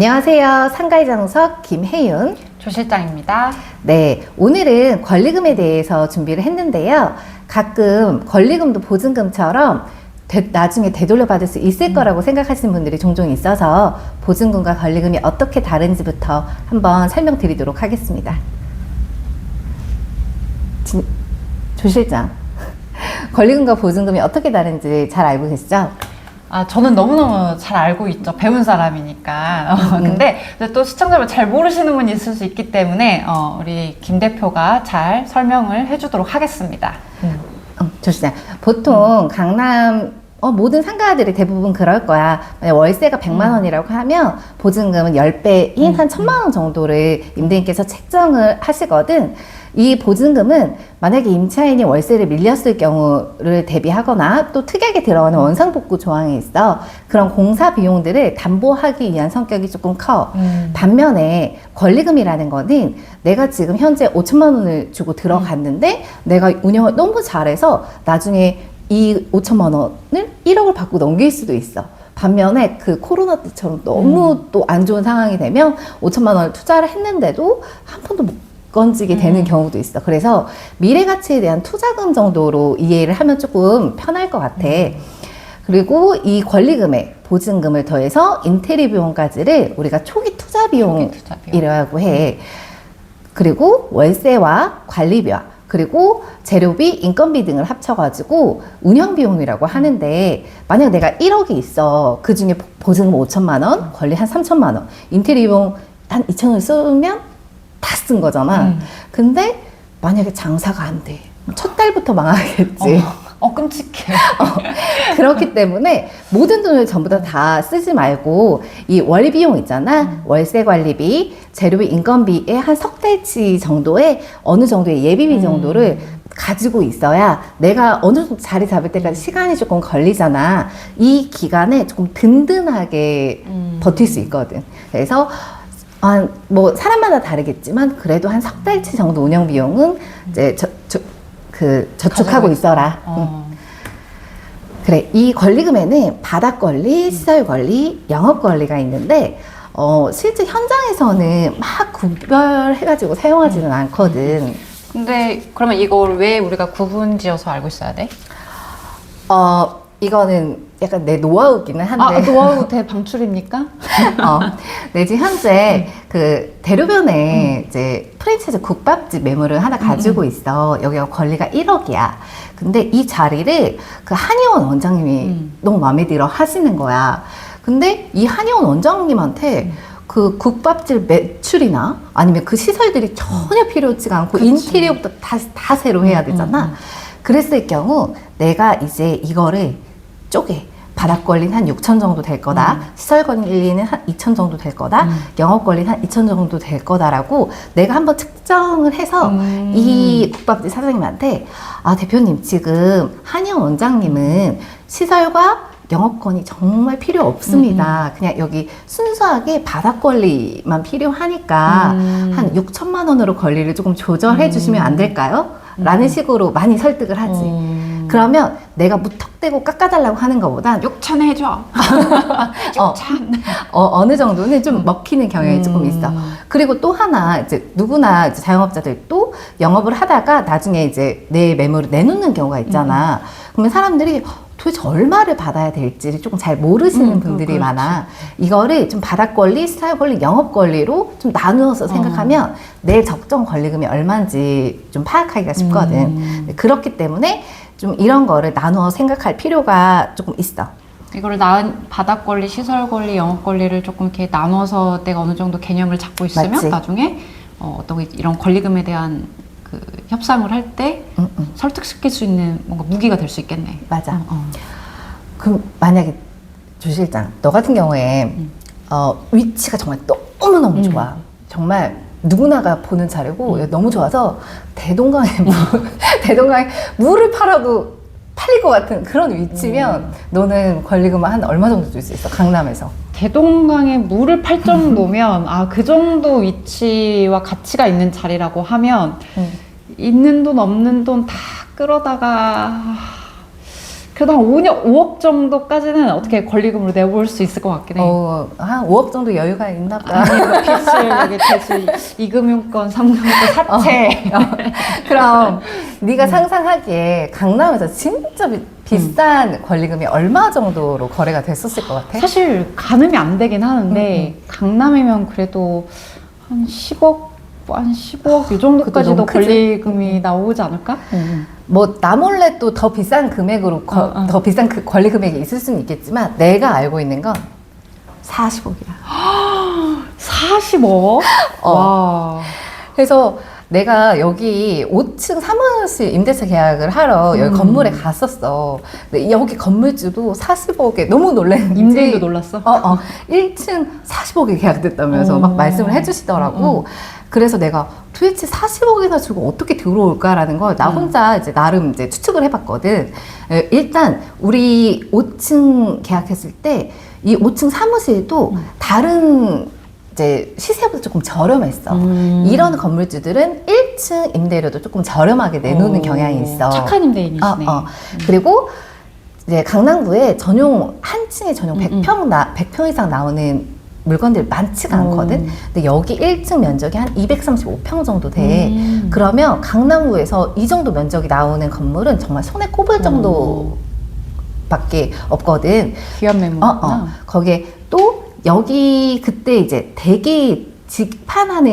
안녕하세요. 상가의 장석 김혜윤. 조 실장입니다. 네, 오늘은 권리금에 대해서 준비를 했는데요. 가끔 권리금도 보증금처럼 되- 나중에 되돌려 받을 수 있을 거라고 생각하시는 분들이 종종 있어서 보증금과 권리금이 어떻게 다른지부터 한번 설명드리도록 하겠습니다. 진- 조 실장, 권리금과 보증금이 어떻게 다른지 잘 알고 계시죠? 아, 저는 너무너무 잘 알고 있죠. 배운 사람이니까. 어, 근데 이제 또 시청자분 잘 모르시는 분이 있을 수 있기 때문에, 어, 우리 김 대표가 잘 설명을 해주도록 하겠습니다. 음, 조 실장, 보통 강남 어, 모든 상가들이 대부분 그럴 거야. 만약 월세가 100만 원이라고 하면 보증금은 10배인 한 1000만 원 정도를 임대인께서 책정을 하시거든. 이 보증금은 만약에 임차인이 월세를 밀렸을 경우를 대비하거나 또 특약에 들어가는 원상복구 조항이 있어. 그런 공사 비용들을 담보하기 위한 성격이 조금 커. 음. 반면에 권리금이라는 거는 내가 지금 현재 5천만 원을 주고 들어갔는데 내가 운영을 너무 잘해서 나중에 이 5천만 원을 1억을 받고 넘길 수도 있어. 반면에 그 코로나 때처럼 너무 또안 좋은 상황이 되면 5천만 원을 투자를 했는데도 한 푼도 못 건지게 되는 음. 경우도 있어. 그래서 미래 가치에 대한 투자금 정도로 이해를 하면 조금 편할 것 같아. 그리고 이 권리금에 보증금을 더해서 인테리어 비용까지를 우리가 초기 투자 비용 초기 투자 비용. 이라고 해. 그리고 월세와 관리비와 그리고 재료비, 인건비 등을 합쳐가지고 운영비용이라고 하는데 만약 내가 1억이 있어 그 중에 보증금 5천만 원, 권리 한 3천만 원, 인테리어 비용 한 2천 원 쓰면 다 쓴 거잖아. 음. 근데 만약에 장사가 안 돼. 첫 달부터 망하겠지. 어, 끔찍해. 그렇기 때문에 모든 돈을 전부 다 다 쓰지 말고 이 원리 비용 있잖아 월세 관리비 재료비 인건비의 한 석 달치 정도의 어느 정도의 예비비 음. 정도를 가지고 있어야 내가 어느 정도 자리 잡을 때까지 시간이 조금 걸리잖아 이 기간에 조금 든든하게 음. 버틸 수 있거든 그래서 한 뭐 사람마다 다르겠지만 그래도 한 석 달치 정도 운영 비용은 이제 저, 저, 그 저축하고 있어라 응. 어. 그래, 이 권리금에는 바닥 권리, 시설 권리, 영업 권리가 있는데, 어, 실제 현장에서는 막 구별해가지고 사용하지는 않거든. 근데 그러면 이걸 왜 우리가 구분 지어서 알고 있어야 돼? 어, 이거는 약간 내 노하우기는 한데. 아, 노하우 대방출입니까? 어, 내지 현재 그 대로변에 이제 프랜차이즈 국밥집 매물을 하나 가지고 있어. 여기가 권리가 1억이야. 근데 이 자리를 그 한의원 원장님이 음. 너무 마음에 들어 하시는 거야. 근데 이 한의원 원장님한테 그 국밥집 매출이나 아니면 그 시설들이 전혀 필요치가 않고 그치. 인테리어부터 다, 다 새로 해야 음, 되잖아. 음, 음. 그랬을 경우 내가 이제 이거를 쪼개 바닥 권리는 한 6천 정도 될 거다. 음. 시설 권리는 한 2천 정도 될 거다. 음. 영업 권리는 한 2천 정도 될 거다라고 내가 한번 측정을 해서 음. 이 국밥집 사장님한테 아 대표님 지금 한의원 원장님은 시설과 영업권이 정말 필요 없습니다. 그냥 여기 순수하게 바닥 권리만 필요하니까 음. 한 6천만 원으로 권리를 조금 조절해 주시면 안 될까요? 라는 식으로 많이 설득을 하지. 음. 그러면 내가 무턱대고 깎아달라고 하는 것보단 6천 해줘. 어, 6천. 어, 느 정도는 좀 먹히는 경향이 조금 있어. 그리고 또 하나 이제 누구나 이제 자영업자들도 영업을 하다가 나중에 이제 내 매물을 내놓는 경우가 있잖아. 그러면 사람들이 도대체 얼마를 받아야 될지를 조금 잘 모르시는 음, 분들이 그렇지. 많아. 이거를 좀 바닥 권리, 스타일 권리, 영업 권리로 좀 나누어서 생각하면 내 적정 권리금이 얼마인지 좀 파악하기가 쉽거든. 음. 그렇기 때문에 좀 이런 거를 나누어 생각할 필요가 조금 있어. 이거를 나 바닥 권리, 시설 권리, 영업 권리를 조금 이렇게 나눠서 내가 어느 정도 개념을 잡고 있으면 맞지. 나중에 어, 어떤 이런 권리금에 대한 그 협상을 할 때. 설득시킬 수 있는 뭔가 무기가 될 수 있겠네. 맞아. 어, 어. 그럼 만약에 조 실장 너 같은 경우에 음. 어, 위치가 정말 너무 너무 음. 좋아. 정말 누구나가 보는 자리고 너무 좋아서 대동강에 물, 대동강에 물을 팔아도 팔릴 것 같은 그런 위치면 너는 권리금 한 얼마 정도 줄 수 있어 강남에서? 대동강에 물을 팔 정도면 아 그 정도 위치와 가치가 있는 자리라고 하면 음. 있는 돈 없는 돈 다 끌어다가 그래도 한 5년, 5억 정도까지는 어떻게 권리금으로 내볼 수 있을 것 같긴 해. 어, 한 5억 정도 여유가 있나 보다. 아니, 뭐 빚을, 여기 대출, 2금융권, 3금융권, 사채. 어. 그럼 네가 상상하기에 강남에서 진짜 비, 비싼 권리금이 얼마 정도로 거래가 됐었을 것 같아? 사실 가늠이 안 되긴 하는데 강남이면 그래도 한 10억 한 15억 이 정도까지도 너무 크지? 권리금이 나오지 않을까? 뭐 나 몰래 또 더 비싼 금액으로 거- 어, 어. 더 비싼 그 권리 금액이 있을 수는 있겠지만 내가 알고 있는 건 40억이야. 40억? 어. 와. 그래서 내가 여기 5층 사무실 임대차 계약을 하러 여기 음. 건물에 갔었어. 근데 여기 건물주도 40억에 너무 놀랐는지 임대인도 놀랐어? 어, 어. 1층 40억에 계약됐다면서 어. 막 말씀을 해주시더라고. 음, 그래서 내가 도대체 40억이나 주고 어떻게 들어올까라는 걸나 음. 혼자 이제 나름 이제 추측을 해봤거든. 에, 일단 우리 5층 계약했을 때 이 5층 사무실도 음. 다른 이제 시세보다 조금 저렴했어. 음. 이런 건물주들은 1층 임대료도 조금 저렴하게 내놓는 오, 경향이 있어. 착한 임대인이시네. 어, 어. 그리고 이제 강남구에 전용 한 층에 전용 음, 100평 나 100평 이상 나오는 물건들이 많지가 오. 않거든. 근데 여기 1층 면적이 한 235평 정도 돼. 음. 그러면 강남구에서 이 정도 면적이 나오는 건물은 정말 손에 꼽을 정도 밖에 없거든. 귀한 어, 매물이구나. 어. 거기에 또 여기 그때 이제 대기 직판하는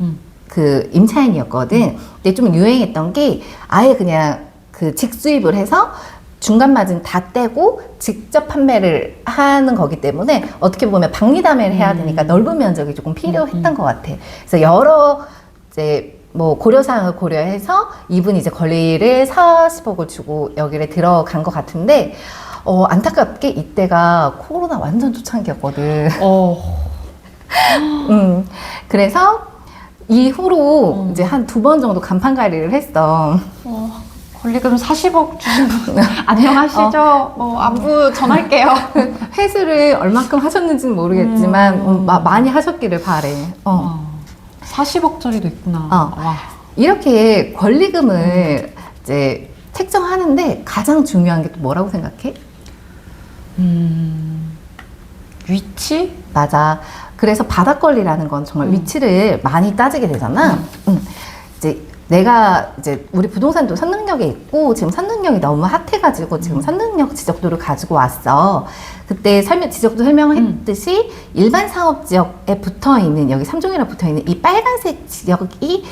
음. 그 임차인이었거든. 근데 좀 유행했던 게 아예 그냥 그 직수입을 해서 중간 마진 다 떼고 직접 판매를 하는 거기 때문에 어떻게 보면 박리담회를 해야 음. 되니까 넓은 면적이 조금 필요했던 음, 음. 것 같아. 그래서 여러 이제 뭐 고려사항을 고려해서 이분이 이제 권리를 40억을 주고 여기를 들어간 것 같은데 어, 안타깝게 이때가 코로나 완전 초창기였거든. 어. 음, 그래서 이후로 음. 이제 한 두 번 정도 간판 가리를 했어. 어. 권리금 40억 주신 분 안녕하시죠? 어, 안부 전할게요. 회수를 얼마큼 하셨는지는 모르겠지만 음. 음, 마- 많이 하셨기를 바래. 어. 어. 40억짜리도 있구나. 어. 와. 이렇게 권리금을 이제 책정하는데 가장 중요한 게 또 뭐라고 생각해? 음. 위치? 맞아. 그래서 바닥 권리라는 건 정말 음. 위치를 많이 따지게 되잖아. 음. 이제 내가 이제 우리 부동산도 선능력에 있고 지금 선능력이 너무 핫해가지고 음. 지금 선능력 지적도를 가지고 왔어. 그때 설명 지적도 설명을 음. 했듯이 일반 사업 지역에 붙어 있는 여기 삼종이랑 붙어 있는 이 빨간색 지역이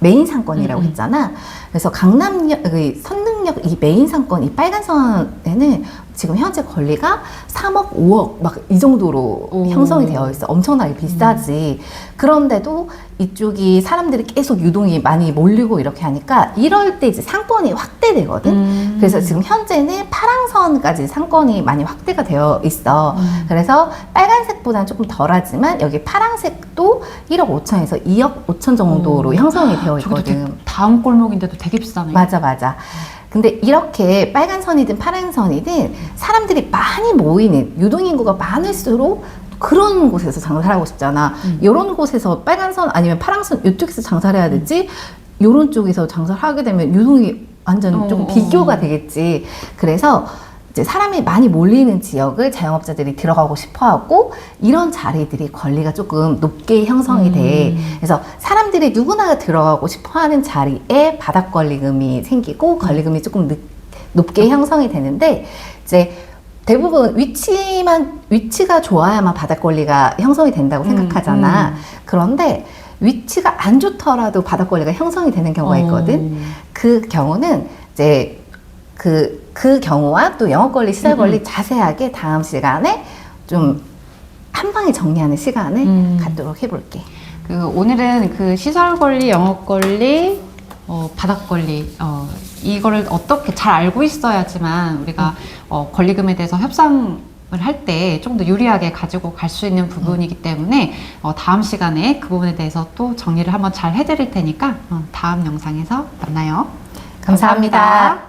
메인 상권이라고 음, 음. 했잖아. 그래서 강남역, 그 선능력 이 메인 상권, 이 빨간 선에는 지금 현재 권리가 3억, 5억 막 이 정도로 오. 형성이 되어 있어. 엄청나게 비싸지. 그런데도 이쪽이 사람들이 계속 유동이 많이 몰리고 이렇게 하니까 이럴 때 이제 상권이 확대되거든. 음. 그래서 지금 현재는 파랑선까지 상권이 많이 확대가 되어 있어. 음. 그래서 빨간색보다는 조금 덜하지만 여기 파랑색도 1억 5천에서 2억 5천 정도로 오. 형성이 되어 있거든. 다음 골목인데도 되게 비싸네. 맞아, 맞아. 근데 이렇게 빨간 선이든 파란 선이든 사람들이 많이 모이는 유동인구가 많을수록 그런 곳에서 장사를 하고 싶잖아. 음. 이런 곳에서 빨간 선 아니면 파란 선 이쪽에서 장사를 해야 되지. 요런 쪽에서 장사를 하게 되면 유동이 완전 어, 좀 어. 비교가 되겠지. 그래서 이제 사람이 많이 몰리는 지역을 자영업자들이 들어가고 싶어 하고 이런 자리들이 권리가 조금 높게 형성이 돼. 음. 그래서 사람들이 누구나 들어가고 싶어 하는 자리에 바닥 권리금이 생기고 권리금이 조금 늦- 높게 형성이 되는데 이제 대부분 위치만 위치가 좋아야만 바닥 권리가 형성이 된다고 음, 생각하잖아. 음. 그런데 위치가 안 좋더라도 바닥 권리가 형성이 되는 경우가 있거든. 어. 그 경우는 이제 그, 그 경우와 또 영업 권리, 시설 권리 음, 음. 자세하게 다음 시간에 좀 한 방에 정리하는 시간을 음. 갖도록 해볼게. 그 오늘은 그 시설 권리, 영업 권리, 어, 바닥 권리, 어, 이거를 어떻게 잘 알고 있어야지만 우리가 어, 권리금에 대해서 협상 을 할때좀더 유리하게 가지고 갈 수 있는 부분이기 때문에 어, 다음 시간에 그 부분에 대해서 또 정리를 한번 잘 해드릴 테니까 어, 다음 영상에서 만나요. 감사합니다.